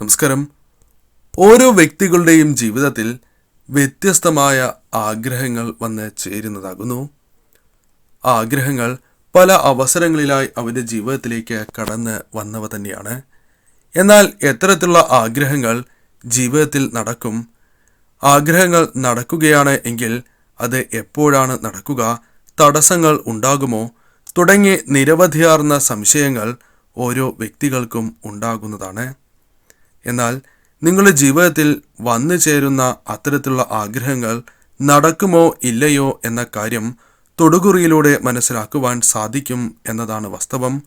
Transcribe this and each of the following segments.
നമസ്കാരം. ഓരോ വ്യക്തികളുടെയും ജീവിതത്തിൽ വ്യത്യസ്തമായ ആഗ്രഹങ്ങൾ വന്ന് ചേരുന്നതാകുന്നു. ആഗ്രഹങ്ങൾ പല അവസരങ്ങളിലായി അവന്റെ ജീവിതത്തിലേക്ക് കടന്ന് വന്നവ തന്നെയാണ്. എന്നാൽ എത്തരത്തിലുള്ള ആഗ്രഹങ്ങൾ ജീവിതത്തിൽ നടക്കും. ആഗ്രഹങ്ങൾ നടക്കുകയാണ് എങ്കിൽ അത് എപ്പോഴാണ് നടക്കുക തടസ്സങ്ങൾ ഉണ്ടാകുമോ തുടങ്ങി നിരവധിയാർന്ന സംശയങ്ങൾ ഓരോ വ്യക്തികൾക്കും ഉണ്ടാകുന്നതാണ്. എന്നാൽ നിങ്ങളുടെ ജീവിതത്തിൽ വന്നു ചേരുന്ന അത്തരത്തിലുള്ള ആഗ്രഹങ്ങൾ നടക്കുമോ ഇല്ലയോ എന്ന കാര്യം തൊടുകുറിയിലൂടെ മനസ്സിലാക്കുവാൻ സാധിക്കും എന്നതാണ് വാസ്തവം.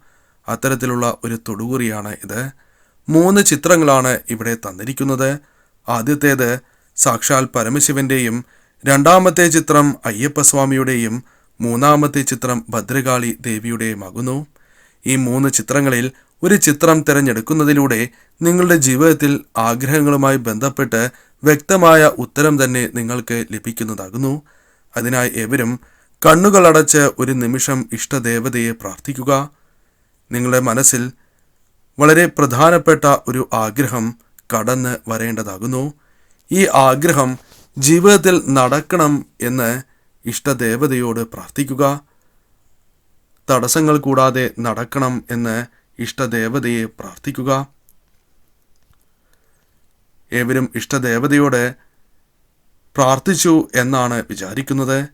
അത്തരത്തിലുള്ള ഒരു തൊടുകുറിയാണ് ഇത്. മൂന്ന് ചിത്രങ്ങളാണ് ഇവിടെ തന്നിരിക്കുന്നത്. ആദ്യത്തേത് സാക്ഷാൽ പരമശിവന്റെയും രണ്ടാമത്തെ ചിത്രം അയ്യപ്പസ്വാമിയുടെയും മൂന്നാമത്തെ ചിത്രം ഭദ്രകാളി ദേവിയുടെയുമാകുന്നു ഈ മൂന്ന് ചിത്രങ്ങളിൽ ഒരു ചിത്രം തിരഞ്ഞെടുക്കുന്നതിലൂടെ നിങ്ങളുടെ ജീവിതത്തിൽ ആഗ്രഹങ്ങളുമായി ബന്ധപ്പെട്ട് വ്യക്തമായ ഉത്തരം തന്നെ നിങ്ങൾക്ക് ലഭിക്കുന്നതാകുന്നു. അതിനായി ഏവരും കണ്ണുകളടച്ച് ഒരു നിമിഷം ഇഷ്ടദേവതയെ പ്രാർത്ഥിക്കുക. നിങ്ങളുടെ മനസ്സിൽ വളരെ പ്രധാനപ്പെട്ട ഒരു ആഗ്രഹം കടന്ന് വരേണ്ടതാകുന്നു. ഈ ആഗ്രഹം ജീവിതത്തിൽ നടക്കണം എന്ന് ഇഷ്ടദേവതയോട് പ്രാർത്ഥിക്കുക. തടസ്സങ്ങൾ കൂടാതെ നടക്കണം എന്ന് ഇഷ്ടദേവതയെ പ്രാർത്ഥിക്കുക. ഏവരും ഇഷ്ടദേവതയോട് പ്രാർത്ഥിച്ചു എന്നാണ് വിചാരിക്കുന്നത്.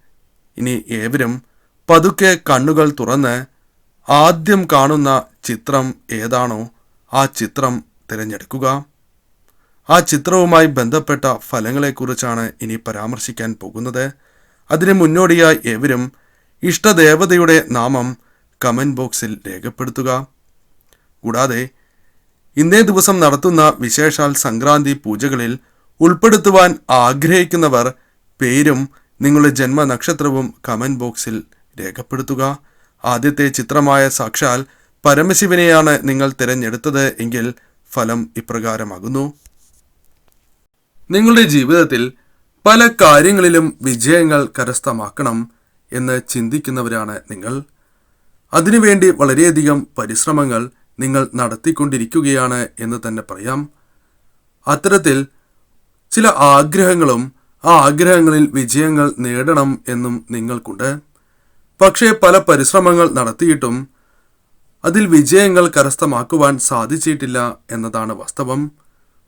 ഇനി ഏവരും പതുക്കെ കണ്ണുകൾ തുറന്ന് ആദ്യം കാണുന്ന ചിത്രം ഏതാണോ ആ ചിത്രം തിരഞ്ഞെടുക്കുക. ആ ചിത്രവുമായി ബന്ധപ്പെട്ട ഫലങ്ങളെക്കുറിച്ചാണ് ഇനി പരാമർശിക്കാൻ പോകുന്നത്. അതിന് മുന്നോടിയായി ഏവരും ഇഷ്ടദേവതയുടെ നാമം കമന്റ് ബോക്സിൽ രേഖപ്പെടുത്തുക. കൂടാതെ ഇന്നേ ദിവസം നടത്തുന്ന വിശേഷാൽ സംക്രാന്തി പൂജകളിൽ ഉൾപ്പെടുത്തുവാൻ ആഗ്രഹിക്കുന്നവർ പേരും നിങ്ങളുടെ ജന്മനക്ഷത്രവും കമന്റ് ബോക്സിൽ രേഖപ്പെടുത്തുക. ആദ്യത്തെ ചിത്രമായ സാക്ഷാൽ പരമശിവനെയാണ് നിങ്ങൾ തിരഞ്ഞെടുത്തത് എങ്കിൽ ഫലം ഇപ്രകാരമാകുന്നു. നിങ്ങളുടെ ജീവിതത്തിൽ പല കാര്യങ്ങളിലും വിജയങ്ങൾ കരസ്ഥമാക്കണം എന്ന് ചിന്തിക്കുന്നവരാണ് നിങ്ങൾ. അതിനുവേണ്ടി വളരെയധികം പരിശ്രമങ്ങൾ നിങ്ങൾ നടത്തിക്കൊണ്ടിരിക്കുകയാണ് എന്ന് തന്നെ പറയാം. അത്തരത്തിൽ ചില ആഗ്രഹങ്ങളും ആ ആഗ്രഹങ്ങളിൽ വിജയങ്ങൾ നേടണം എന്നും നിങ്ങൾക്കുണ്ട്. പക്ഷേ പല പരിശ്രമങ്ങൾ നടത്തിയിട്ടും അതിൽ വിജയങ്ങൾ കരസ്ഥമാക്കുവാൻ സാധിച്ചിട്ടില്ല എന്നതാണ് വാസ്തവം.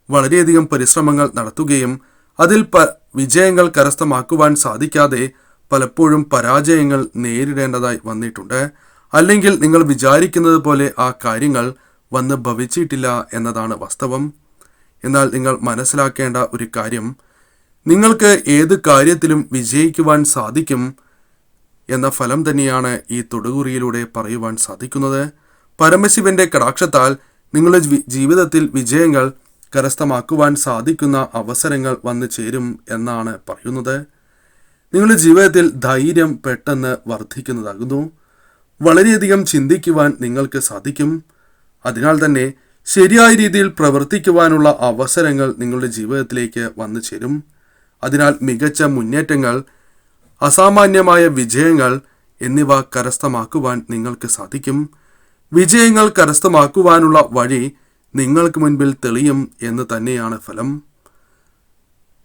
വളരെയധികം പരിശ്രമങ്ങൾ നടത്തുകയും അതിൽ പ വിജയങ്ങൾ കരസ്ഥമാക്കുവാൻ സാധിക്കാതെ പലപ്പോഴും പരാജയങ്ങൾ നേരിടേണ്ടതായി വന്നിട്ടുണ്ട്. അല്ലെങ്കിൽ നിങ്ങൾ വിചാരിക്കുന്നത് പോലെ ആ കാര്യങ്ങൾ വന്ന് ഭവിച്ചിട്ടില്ല എന്നതാണ് വാസ്തവം. എന്നാൽ നിങ്ങൾ മനസ്സിലാക്കേണ്ട ഒരു കാര്യം നിങ്ങൾക്ക് ഏത് കാര്യത്തിലും വിജയിക്കുവാൻ സാധിക്കും എന്ന ഫലം തന്നെയാണ് ഈ തൊടുകുറിയിലൂടെ പറയുവാൻ സാധിക്കുന്നത്. പരമശിവന്റെ കടാക്ഷത്താൽ നിങ്ങളുടെ ജീവിതത്തിൽ വിജയങ്ങൾ കരസ്ഥമാക്കുവാൻ സാധിക്കുന്ന അവസരങ്ങൾ വന്നു ചേരും എന്നാണ് പറയുന്നത്. നിങ്ങളുടെ ജീവിതത്തിൽ ധൈര്യം പെട്ടെന്ന് വർദ്ധിക്കുന്നതാകുന്നു. വളരെയധികം ചിന്തിക്കുവാൻ നിങ്ങൾക്ക് സാധിക്കും. അതിനാൽ തന്നെ ശരിയായ രീതിയിൽ പ്രവർത്തിക്കുവാനുള്ള അവസരങ്ങൾ നിങ്ങളുടെ ജീവിതത്തിലേക്ക് വന്നു ചേരും. അതിനാൽ മികച്ച മുന്നേറ്റങ്ങൾ അസാമാന്യമായ വിജയങ്ങൾ എന്നിവ കരസ്ഥമാക്കുവാൻ നിങ്ങൾക്ക് സാധിക്കും. വിജയങ്ങൾ കരസ്ഥമാക്കുവാനുള്ള വഴി നിങ്ങൾക്ക് മുൻപിൽ തെളിയും എന്ന് തന്നെയാണ് ഫലം.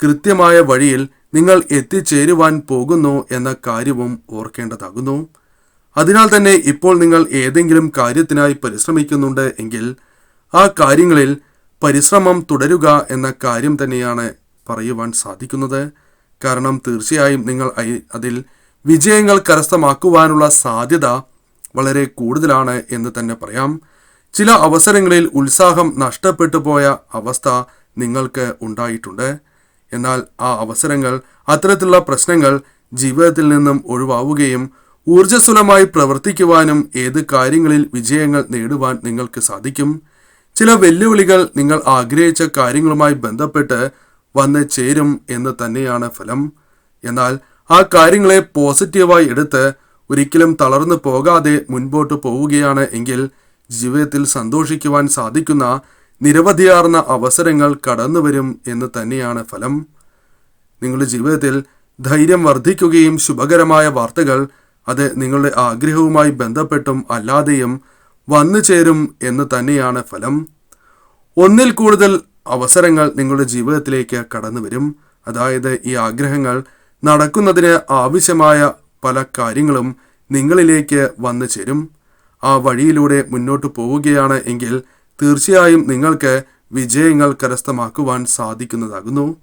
കൃത്യമായ വഴിയിൽ നിങ്ങൾ എത്തിച്ചേരുവാൻ പോകുന്നു എന്ന കാര്യവും ഓർക്കേണ്ടതാകുന്നു. അതിനാൽ തന്നെ ഇപ്പോൾ നിങ്ങൾ ഏതെങ്കിലും കാര്യത്തിനായി പരിശ്രമിക്കുന്നുണ്ട് എങ്കിൽ ആ കാര്യങ്ങളിൽ പരിശ്രമം തുടരുക എന്ന കാര്യം തന്നെയാണ് പറയുവാൻ സാധിക്കുന്നത്. കാരണം തീർച്ചയായും നിങ്ങൾ അതിൽ വിജയങ്ങൾ കരസ്ഥമാക്കുവാനുള്ള സാധ്യത വളരെ കൂടുതലാണ് എന്ന് തന്നെ പറയാം. ചില അവസരങ്ങളിൽ ഉത്സാഹം നഷ്ടപ്പെട്ടു പോയ അവസ്ഥ നിങ്ങൾക്ക് ഉണ്ടായിട്ടുണ്ട്. എന്നാൽ ആ അവസരങ്ങൾ അത്തരത്തിലുള്ള പ്രശ്നങ്ങൾ ജീവിതത്തിൽ നിന്നും ഒഴിവാവുകയും ഊർജസ്വലമായി പ്രവർത്തിക്കുവാനും ഏത് കാര്യങ്ങളിൽ വിജയങ്ങൾ നേടുവാൻ നിങ്ങൾക്ക് സാധിക്കും. ചില വെല്ലുവിളികൾ നിങ്ങൾ ആഗ്രഹിച്ച കാര്യങ്ങളുമായി ബന്ധപ്പെട്ട് വന്ന് ചേരും എന്ന് തന്നെയാണ് ഫലം. എന്നാൽ ആ കാര്യങ്ങളെ പോസിറ്റീവായി എടുത്ത് ഒരിക്കലും തളർന്നു പോകാതെ മുൻപോട്ട് പോവുകയാണ് എങ്കിൽ ജീവിതത്തിൽ സന്തോഷിക്കുവാൻ സാധിക്കുന്ന നിരവധിയാർന്ന അവസരങ്ങൾ കടന്നു വരും എന്ന് തന്നെയാണ് ഫലം. നിങ്ങളുടെ ജീവിതത്തിൽ ധൈര്യം വർദ്ധിക്കുകയും ശുഭകരമായ വാർത്തകൾ അത് നിങ്ങളുടെ ആഗ്രഹവുമായി ബന്ധപ്പെട്ടും അല്ലാതെയും വന്നു ചേരും എന്ന് തന്നെയാണ് ഫലം. ഒന്നിൽ കൂടുതൽ അവസരങ്ങൾ നിങ്ങളുടെ ജീവിതത്തിലേക്ക് കടന്നു വരും. അതായത് ഈ ആഗ്രഹങ്ങൾ നടക്കുന്നതിന് ആവശ്യമായ പല കാര്യങ്ങളും നിങ്ങളിലേക്ക് വന്നു ചേരും. ആ വഴിയിലൂടെ മുന്നോട്ട് പോവുകയാണ് എങ്കിൽ തീർച്ചയായും നിങ്ങൾക്ക് വിജയങ്ങൾ കരസ്ഥമാക്കുവാൻ സാധിക്കുന്നതാകുന്നു.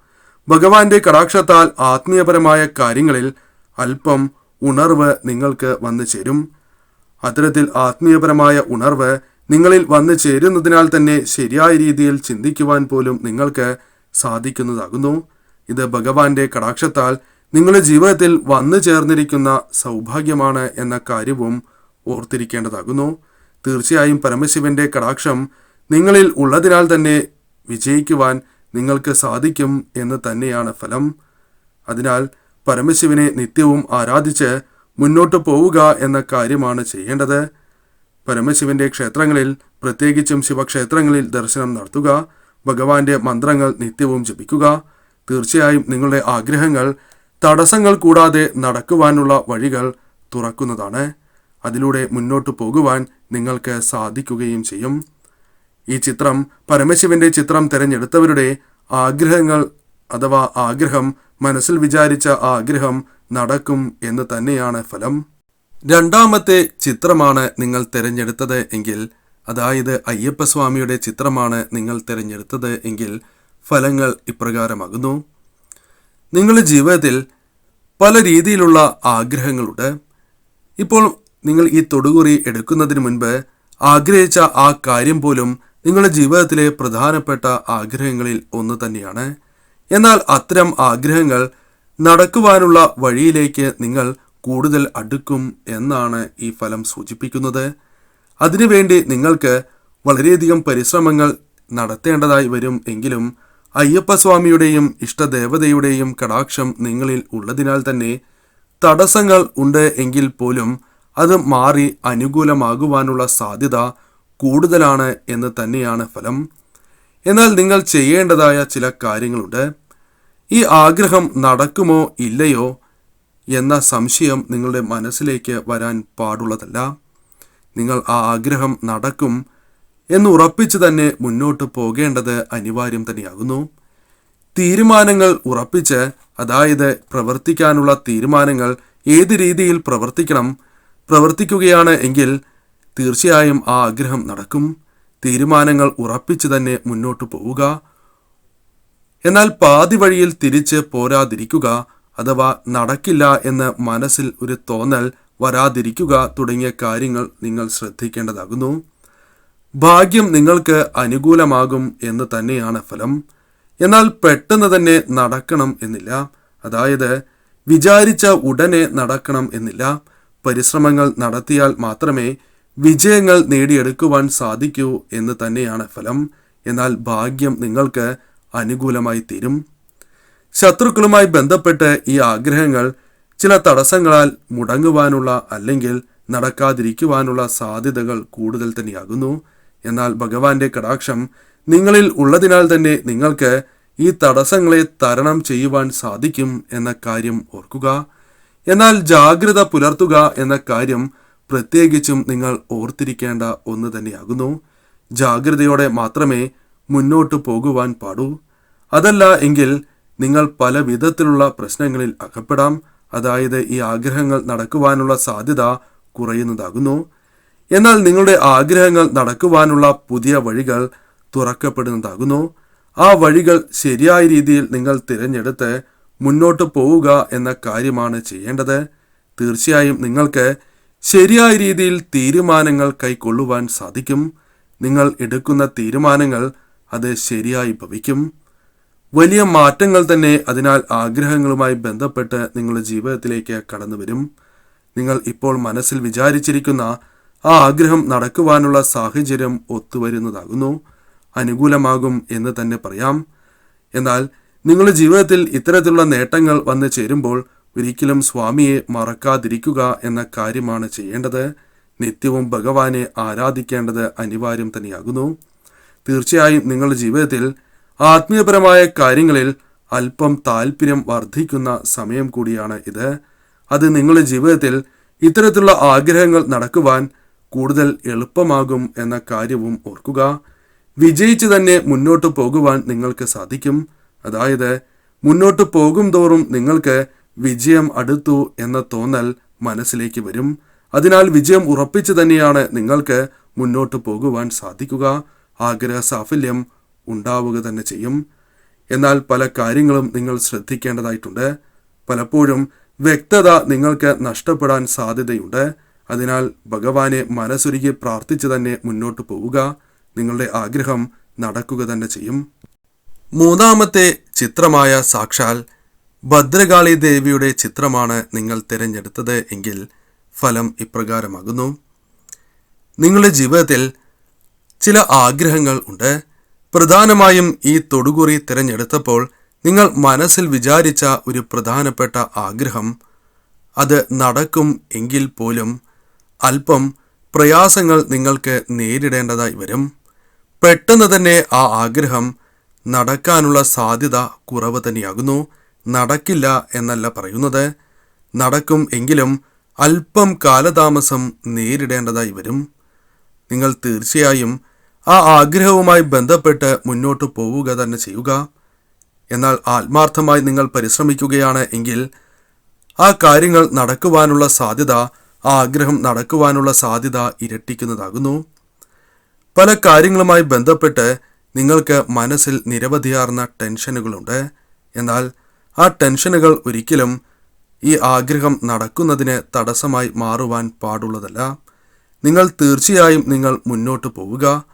ഭഗവാന്റെ കടാക്ഷത്താൽ ആത്മീയപരമായ കാര്യങ്ങളിൽ അല്പം ഉണർവ് നിങ്ങൾക്ക് വന്നു ചേരും. അത്തരത്തിൽ ആത്മീയപരമായ ഉണർവ് നിങ്ങളിൽ വന്നു ചേരുന്നതിനാൽ തന്നെ ശരിയായ രീതിയിൽ ചിന്തിക്കുവാൻ പോലും നിങ്ങൾക്ക് സാധിക്കുന്നതാകുന്നു. ഇത് ഭഗവാന്റെ കടാക്ഷത്താൽ നിങ്ങളുടെ ജീവിതത്തിൽ വന്നു ചേർന്നിരിക്കുന്ന സൗഭാഗ്യമാണ് എന്ന കാര്യവും ഓർത്തിരിക്കേണ്ടതാകുന്നു. തീർച്ചയായും പരമശിവന്റെ കടാക്ഷം നിങ്ങളിൽ ഉള്ളതിനാൽ തന്നെ വിജയിക്കുവാൻ നിങ്ങൾക്ക് സാധിക്കും എന്ന് തന്നെയാണ് ഫലം. അതിനാൽ പരമശിവനെ നിത്യവും ആരാധിച്ച് മുന്നോട്ട് പോവുക എന്ന കാര്യമാണ് ചെയ്യേണ്ടത്. പരമശിവന്റെ ക്ഷേത്രങ്ങളിൽ പ്രത്യേകിച്ചും ശിവക്ഷേത്രങ്ങളിൽ ദർശനം നടത്തുക ഭഗവാന്റെ മന്ത്രങ്ങൾ നിത്യവും ജപിക്കുക. തീർച്ചയായും നിങ്ങളുടെ ആഗ്രഹങ്ങൾ തടസ്സങ്ങൾ കൂടാതെ നടക്കുവാനുള്ള വഴികൾ തുറക്കുന്നതാണ്. അതിലൂടെ മുന്നോട്ട് പോകുവാൻ നിങ്ങൾക്ക് സാധിക്കുകയും ചെയ്യും. ഈ ചിത്രം പരമശിവന്റെ ചിത്രം തിരഞ്ഞെടുത്തവരുടെ ആഗ്രഹങ്ങൾ അഥവാ ആഗ്രഹം മനസ്സിൽ വിചാരിച്ച ആഗ്രഹം നടക്കും എന്ന് തന്നെയാണ് ഫലം. രണ്ടാമത്തെ ചിത്രമാണ് നിങ്ങൾ തിരഞ്ഞെടുത്തത് എങ്കിൽ അതായത് അയ്യപ്പസ്വാമിയുടെ ചിത്രമാണ് നിങ്ങൾ തിരഞ്ഞെടുത്തത് എങ്കിൽ ഫലങ്ങൾ ഇപ്രകാരമാകുന്നു. നിങ്ങളുടെ ജീവിതത്തിൽ പല രീതിയിലുള്ള ആഗ്രഹങ്ങളുണ്ട്. ഇപ്പോൾ നിങ്ങൾ ഈ തൊടുകുറി എടുക്കുന്നതിന് മുൻപ് ആഗ്രഹിച്ച ആ കാര്യം പോലും നിങ്ങളുടെ ജീവിതത്തിലെ പ്രധാനപ്പെട്ട ആഗ്രഹങ്ങളിൽ ഒന്ന് തന്നെയാണ്. എന്നാൽ അത്തരം ആഗ്രഹങ്ങൾ നടക്കുവാനുള്ള വഴിയിലേക്ക് നിങ്ങൾ കൂടുതൽ അടുക്കും എന്നാണ് ഈ ഫലം സൂചിപ്പിക്കുന്നത്. അതിനുവേണ്ടി നിങ്ങൾക്ക് വളരെയധികം പരിശ്രമങ്ങൾ നടത്തേണ്ടതായി വരും എങ്കിലും അയ്യപ്പസ്വാമിയുടെയും ഇഷ്ടദേവതയുടെയും കടാക്ഷം നിങ്ങളിൽ ഉള്ളതിനാൽ തന്നെ തടസ്സങ്ങൾ ഉണ്ട് എങ്കിൽ പോലും അത് മാറി അനുകൂലമാകുവാനുള്ള സാധ്യത കൂടുതലാണ് എന്ന് തന്നെയാണ് ഫലം. എന്നാൽ നിങ്ങൾ ചെയ്യേണ്ടതായ ചില കാര്യങ്ങളുണ്ട്. ഈ ആഗ്രഹം നടക്കുമോ ഇല്ലയോ എന്ന സംശയം നിങ്ങളുടെ മനസ്സിലേക്ക് വരാൻ പാടുള്ളതല്ല. നിങ്ങൾ ആ ആഗ്രഹം നടക്കും എന്ന് ഉറപ്പിച്ച് തന്നെ മുന്നോട്ട് പോകേണ്ടത് അനിവാര്യം തന്നെയാകുന്നു. തീരുമാനങ്ങൾ ഉറപ്പിച്ച് അതായത് പ്രവർത്തിക്കാനുള്ള തീരുമാനങ്ങൾ ഏത് രീതിയിൽ പ്രവർത്തിക്കണം പ്രവർത്തിക്കുകയാണ് എങ്കിൽ തീർച്ചയായും ആ ആഗ്രഹം നടക്കും. തീരുമാനങ്ങൾ ഉറപ്പിച്ച് തന്നെ മുന്നോട്ട് പോവുക. എന്നാൽ പാതി വഴിയിൽ തിരിച്ച് പോരാതിരിക്കുക അഥവാ നടക്കില്ല എന്ന് മനസ്സിൽ ഒരു തോന്നൽ വരാതിരിക്കുക തുടങ്ങിയ കാര്യങ്ങൾ നിങ്ങൾ ശ്രദ്ധിക്കേണ്ടതാകുന്നു. ഭാഗ്യം നിങ്ങൾക്ക് അനുകൂലമാകും എന്ന് തന്നെയാണ് ഫലം. എന്നാൽ പെട്ടെന്ന് തന്നെ നടക്കണം എന്നില്ല. അതായത് വിചാരിച്ച ഉടനെ നടക്കണം എന്നില്ല. പരിശ്രമങ്ങൾ നടത്തിയാൽ മാത്രമേ വിജയങ്ങൾ നേടിയെടുക്കുവാൻ സാധിക്കൂ എന്ന് തന്നെയാണ് ഫലം. എന്നാൽ ഭാഗ്യം നിങ്ങൾക്ക് അനുകൂലമായി തീരും. ശത്രുക്കളുമായി ബന്ധപ്പെട്ട് ഈ ആഗ്രഹങ്ങൾ ചില തടസ്സങ്ങളാൽ മുടങ്ങുവാനുള്ള അല്ലെങ്കിൽ നടക്കാതിരിക്കുവാനുള്ള സാധ്യതകൾ കൂടുതൽ തന്നെയാകുന്നു. എന്നാൽ ഭഗവാന്റെ കടാക്ഷം നിങ്ങളിൽ ഉള്ളതിനാൽ തന്നെ നിങ്ങൾക്ക് ഈ തടസ്സങ്ങളെ തരണം ചെയ്യുവാൻ സാധിക്കും എന്ന കാര്യം ഓർക്കുക. എന്നാൽ ജാഗ്രത പുലർത്തുക എന്ന കാര്യം പ്രത്യേകിച്ചും നിങ്ങൾ ഓർത്തിരിക്കേണ്ട ഒന്ന് തന്നെയാകുന്നു. ജാഗ്രതയോടെ മാത്രമേ മുന്നോട്ട് പോകുവാൻ പാടൂ. അതല്ല എങ്കിൽ നിങ്ങൾ പല വിധത്തിലുള്ള പ്രശ്നങ്ങളിൽ അകപ്പെടാം. അതായത് ഈ ആഗ്രഹങ്ങൾ നടക്കുവാനുള്ള സാധ്യത കുറയുന്നതാകുന്നു. എന്നാൽ നിങ്ങളുടെ ആഗ്രഹങ്ങൾ നടക്കുവാനുള്ള പുതിയ വഴികൾ തുറക്കപ്പെടുന്നതാകുന്നു. ആ വഴികൾ ശരിയായ രീതിയിൽ നിങ്ങൾ തിരഞ്ഞെടുത്ത് മുന്നോട്ട് പോവുക എന്ന കാര്യമാണ് ചെയ്യേണ്ടത്. തീർച്ചയായും നിങ്ങൾക്ക് ശരിയായ രീതിയിൽ തീരുമാനങ്ങൾ കൈക്കൊള്ളുവാൻ സാധിക്കും. നിങ്ങൾ എടുക്കുന്ന തീരുമാനങ്ങൾ അത് ശരിയായി ഭവിക്കും. വലിയ മാറ്റങ്ങൾ തന്നെ അതിനാൽ ആഗ്രഹങ്ങളുമായി ബന്ധപ്പെട്ട് നിങ്ങളുടെ ജീവിതത്തിലേക്ക് കടന്നു വരും. നിങ്ങൾ ഇപ്പോൾ മനസ്സിൽ വിചാരിച്ചിരിക്കുന്ന ആ ആഗ്രഹം നടക്കുവാനുള്ള സാഹചര്യം ഒത്തുവരുന്നതാകുന്നു. അനുകൂലമാകും എന്ന് തന്നെ പറയാം. എന്നാൽ നിങ്ങളുടെ ജീവിതത്തിൽ ഇത്തരത്തിലുള്ള നേട്ടങ്ങൾ വന്നു ചേരുമ്പോൾ ഒരിക്കലും സ്വാമിയെ മറക്കാതിരിക്കുക എന്ന കാര്യമാണ് ചെയ്യേണ്ടത്. നിത്യവും ഭഗവാനെ ആരാധിക്കേണ്ടത് അനിവാര്യം തന്നെയാകുന്നു. തീർച്ചയായും നിങ്ങളുടെ ജീവിതത്തിൽ ആത്മീയപരമായ കാര്യങ്ങളിൽ അല്പം താല്പര്യം വർദ്ധിക്കുന്ന സമയം കൂടിയാണ് ഇത്. അത് നിങ്ങളുടെ ജീവിതത്തിൽ ഇത്തരത്തിലുള്ള ആഗ്രഹങ്ങൾ നടക്കുവാൻ കൂടുതൽ എളുപ്പമാകും എന്ന കാര്യവും ഓർക്കുക. വിജയിച്ച് തന്നെ മുന്നോട്ട് പോകുവാൻ നിങ്ങൾക്ക് സാധിക്കും. അതായത് മുന്നോട്ട് പോകും തോറും നിങ്ങൾക്ക് വിജയം അടുത്തു എന്ന തോന്നൽ മനസ്സിലേക്ക് വരും. അതിനാൽ വിജയം ഉറപ്പിച്ചു തന്നെയാണ് നിങ്ങൾക്ക് മുന്നോട്ട് പോകുവാൻ സാധിക്കുക. ആഗ്രഹ സാഫല്യം ഉണ്ടാവുക തന്നെ ചെയ്യും. എന്നാൽ പല കാര്യങ്ങളും നിങ്ങൾ ശ്രദ്ധിക്കേണ്ടതായിട്ടുണ്ട്. പലപ്പോഴും വ്യക്തത നിങ്ങൾക്ക് നഷ്ടപ്പെടാൻ സാധ്യതയുണ്ട്. അതിനാൽ ഭഗവാനെ മനസ്സൊരുക്കി പ്രാർത്ഥിച്ചു തന്നെ മുന്നോട്ട് പോവുക. നിങ്ങളുടെ ആഗ്രഹം നടക്കുക തന്നെ ചെയ്യും. മൂന്നാമത്തെ ചിത്രമായ സാക്ഷാൽ ഭദ്രകാളി ദേവിയുടെ ചിത്രമാണ് നിങ്ങൾ തിരഞ്ഞെടുത്തത് എങ്കിൽ ഫലം ഇപ്രകാരമാകുന്നു. നിങ്ങളുടെ ജീവിതത്തിൽ ചില ആഗ്രഹങ്ങൾ ഉണ്ട്. പ്രധാനമായും ഈ തൊടുകുറി തിരഞ്ഞെടുത്തപ്പോൾ നിങ്ങൾ മനസ്സിൽ വിചാരിച്ച ഒരു പ്രധാനപ്പെട്ട ആഗ്രഹം. അത് നടക്കും എങ്കിൽ പോലും അല്പം പ്രയാസങ്ങൾ നിങ്ങൾക്ക് നേരിടേണ്ടതായി വരും. പെട്ടെന്ന് തന്നെ ആ ആഗ്രഹം നടക്കാനുള്ള സാധ്യത കുറവ് തന്നെയാകുന്നു. നടക്കില്ല എന്നല്ല പറയുന്നത്. നടക്കും എങ്കിലും അല്പം കാലതാമസം നേരിടേണ്ടതായി വരും. നിങ്ങൾ തീർച്ചയായും ആ ആഗ്രഹവുമായി ബന്ധപ്പെട്ട് മുന്നോട്ട് പോവുക തന്നെ ചെയ്യുക. എന്നാൽ ആത്മാർത്ഥമായി നിങ്ങൾ പരിശ്രമിക്കുകയാണ് എങ്കിൽ ആ കാര്യങ്ങൾ നടക്കുവാനുള്ള സാധ്യത ആ ആഗ്രഹം നടക്കുവാനുള്ള സാധ്യത ഇരട്ടിക്കുന്നതാകുന്നു. പല കാര്യങ്ങളുമായി ബന്ധപ്പെട്ട് നിങ്ങൾക്ക് മനസ്സിൽ നിരവധിയാർന്ന ടെൻഷനുകളുണ്ട്. എന്നാൽ ആ ടെൻഷനുകൾ ഒരിക്കലും ഈ ആഗ്രഹം നടക്കുന്നതിന് തടസ്സമായി മാറുവാൻ പാടുള്ളതല്ല. നിങ്ങൾ തീർച്ചയായും നിങ്ങൾ മുന്നോട്ട് പോവുക.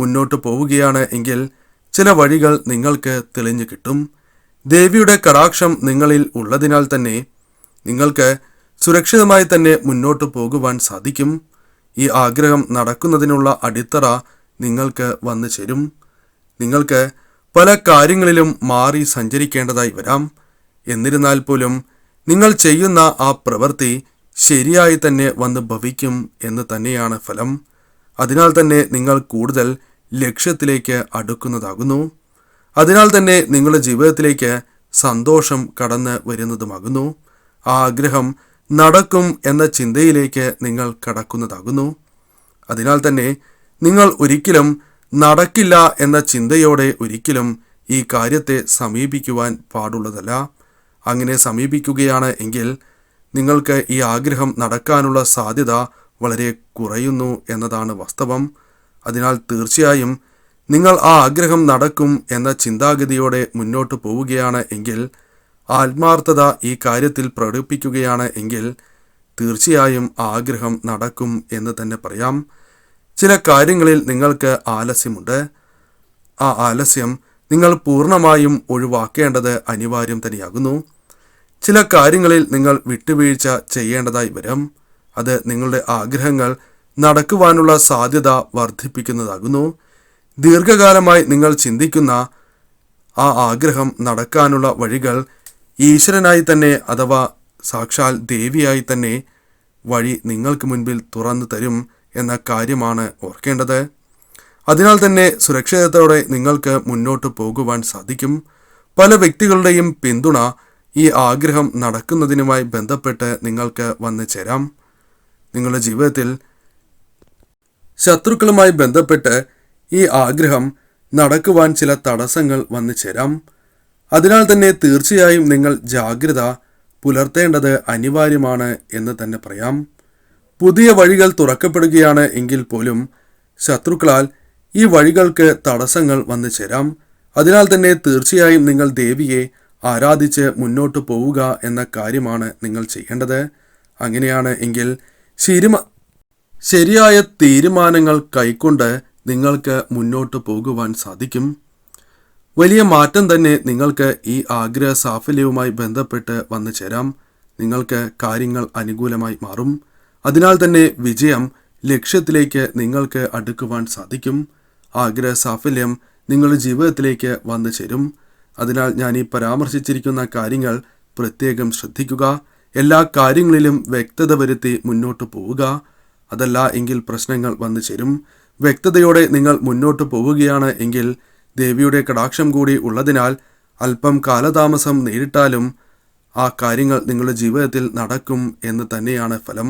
മുന്നോട്ട് പോവുകയാണ് എങ്കിൽ ചില വഴികൾ നിങ്ങൾക്ക് തെളിഞ്ഞു കിട്ടും. ദേവിയുടെ കടാക്ഷം നിങ്ങളിൽ ഉള്ളതിനാൽ തന്നെ നിങ്ങൾക്ക് സുരക്ഷിതമായി തന്നെ മുന്നോട്ട് പോകുവാൻ സാധിക്കും. ഈ ആഗ്രഹം നടക്കുന്നതിനുള്ള അടിത്തറ നിങ്ങൾക്ക് വന്നു ചേരും. നിങ്ങൾക്ക് പല കാര്യങ്ങളിലും മാറി സഞ്ചരിക്കേണ്ടതായി വരാം. എന്നിരുന്നാൽ പോലും നിങ്ങൾ ചെയ്യുന്ന ആ പ്രവൃത്തി ശരിയായി തന്നെ വന്ന് ഭവിക്കും എന്ന് തന്നെയാണ് ഫലം. അതിനാൽ തന്നെ നിങ്ങൾ കൂടുതൽ ലക്ഷ്യത്തിലേക്ക് അടുക്കുന്നതാകുന്നു. അതിനാൽ തന്നെ നിങ്ങളുടെ ജീവിതത്തിലേക്ക് സന്തോഷം കടന്ന് വരുന്നതുമാകുന്നു. ആഗ്രഹം നടക്കും എന്ന ചിന്തയിലേക്ക് നിങ്ങൾ കടക്കുന്നതാകുന്നു. അതിനാൽ തന്നെ നിങ്ങൾ ഒരിക്കലും നടക്കില്ല എന്ന ചിന്തയോടെ ഒരിക്കലും ഈ കാര്യത്തെ സമീപിക്കുവാൻ പാടുള്ളതല്ല. അങ്ങനെ സമീപിക്കുകയാണ് എങ്കിൽ നിങ്ങൾക്ക് ഈ ആഗ്രഹം നടക്കാനുള്ള സാധ്യത വളരെ കുറയുന്നു എന്നതാണ് വാസ്തവം. അതിനാൽ തീർച്ചയായും നിങ്ങൾ ആ ആഗ്രഹം നടക്കും എന്ന ചിന്താഗതിയോടെ മുന്നോട്ട് പോവുകയാണ് എങ്കിൽ ആത്മാർത്ഥത ഈ കാര്യത്തിൽ പ്രകടിപ്പിക്കുകയാണ് എങ്കിൽ തീർച്ചയായും ആഗ്രഹം നടക്കും എന്ന് തന്നെ പറയാം. ചില കാര്യങ്ങളിൽ നിങ്ങൾക്ക് ആലസ്യമുണ്ട്. ആ ആലസ്യം നിങ്ങൾ പൂർണമായും ഒഴിവാക്കേണ്ടത് അനിവാര്യം തന്നെയാകുന്നു. ചില കാര്യങ്ങളിൽ നിങ്ങൾ വിട്ടുവീഴ്ച ചെയ്യേണ്ടതായി വരും. അത് നിങ്ങളുടെ ആഗ്രഹങ്ങൾ നടക്കുവാനുള്ള സാധ്യത വർദ്ധിപ്പിക്കുന്നതാകുന്നു. ദീർഘകാലമായി നിങ്ങൾ ചിന്തിക്കുന്ന ആ ആഗ്രഹം നടക്കാനുള്ള വഴികൾ ഈശ്വരനായി തന്നെ അഥവാ സാക്ഷാൽ ദേവിയായി തന്നെ വഴി നിങ്ങൾക്ക് മുൻപിൽ തുറന്നു തരും എന്ന കാര്യമാണ് ഓർക്കേണ്ടത്. അതിനാൽ തന്നെ സുരക്ഷിതത്തോടെ നിങ്ങൾക്ക് മുന്നോട്ട് പോകുവാൻ സാധിക്കും. പല വ്യക്തികളുടെയും പിന്തുണ ഈ ആഗ്രഹം നടക്കുന്നതിനുമായി ബന്ധപ്പെട്ട് നിങ്ങൾക്ക് വന്നു ചേരാം. നിങ്ങളുടെ ജീവിതത്തിൽ ശത്രുക്കളുമായി ബന്ധപ്പെട്ട് ഈ ആഗ്രഹം നടക്കുവാൻ ചില തടസ്സങ്ങൾ വന്നു ചേരാം. അതിനാൽ തന്നെ തീർച്ചയായും നിങ്ങൾ ജാഗ്രത പുലർത്തേണ്ടത് അനിവാര്യമാണ് എന്ന് തന്നെ പറയാം. പുതിയ വഴികൾ തുറക്കപ്പെടുകയാണ് എങ്കിൽ പോലും ശത്രുക്കളാൽ ഈ വഴികൾക്ക് തടസ്സങ്ങൾ വന്നു ചേരാം. അതിനാൽ തന്നെ തീർച്ചയായും നിങ്ങൾ ദേവിയെ ആരാധിച്ച് മുന്നോട്ട് പോവുക എന്ന കാര്യമാണ് നിങ്ങൾ ചെയ്യേണ്ടത്. അങ്ങനെയാണ് എങ്കിൽ ശരിമ ശരിയായ തീരുമാനങ്ങൾ കൈക്കൊണ്ട് നിങ്ങൾക്ക് മുന്നോട്ട് പോകുവാൻ സാധിക്കും. വലിയ മാറ്റം തന്നെ നിങ്ങൾക്ക് ഈ ആഗ്രഹ സാഫല്യവുമായി ബന്ധപ്പെട്ട് വന്നു ചേരാം. നിങ്ങൾക്ക് കാര്യങ്ങൾ അനുകൂലമായി മാറും. അതിനാൽ തന്നെ വിജയം ലക്ഷ്യത്തിലേക്ക് നിങ്ങൾക്ക് അടുക്കുവാൻ സാധിക്കും. ആഗ്രഹ സാഫല്യം നിങ്ങളുടെ ജീവിതത്തിലേക്ക് വന്നു ചേരും. അതിനാൽ ഞാൻ ഈ പരാമർശിച്ചിരിക്കുന്ന കാര്യങ്ങൾ പ്രത്യേകം ശ്രദ്ധിക്കുക. എല്ലാ കാര്യങ്ങളിലും വ്യക്തത വരുത്തി മുന്നോട്ട് പോവുക. അതല്ല എങ്കിൽ പ്രശ്നങ്ങൾ വന്നു ചേരും. വ്യക്തതയോടെ നിങ്ങൾ മുന്നോട്ട് പോവുകയാണ് എങ്കിൽ ദേവിയുടെ കടാക്ഷം കൂടി ഉള്ളതിനാൽ അല്പം കാലതാമസം നേരിട്ടാലും ആ കാര്യങ്ങൾ നിങ്ങളുടെ ജീവിതത്തിൽ നടക്കും എന്ന് തന്നെയാണ് ഫലം.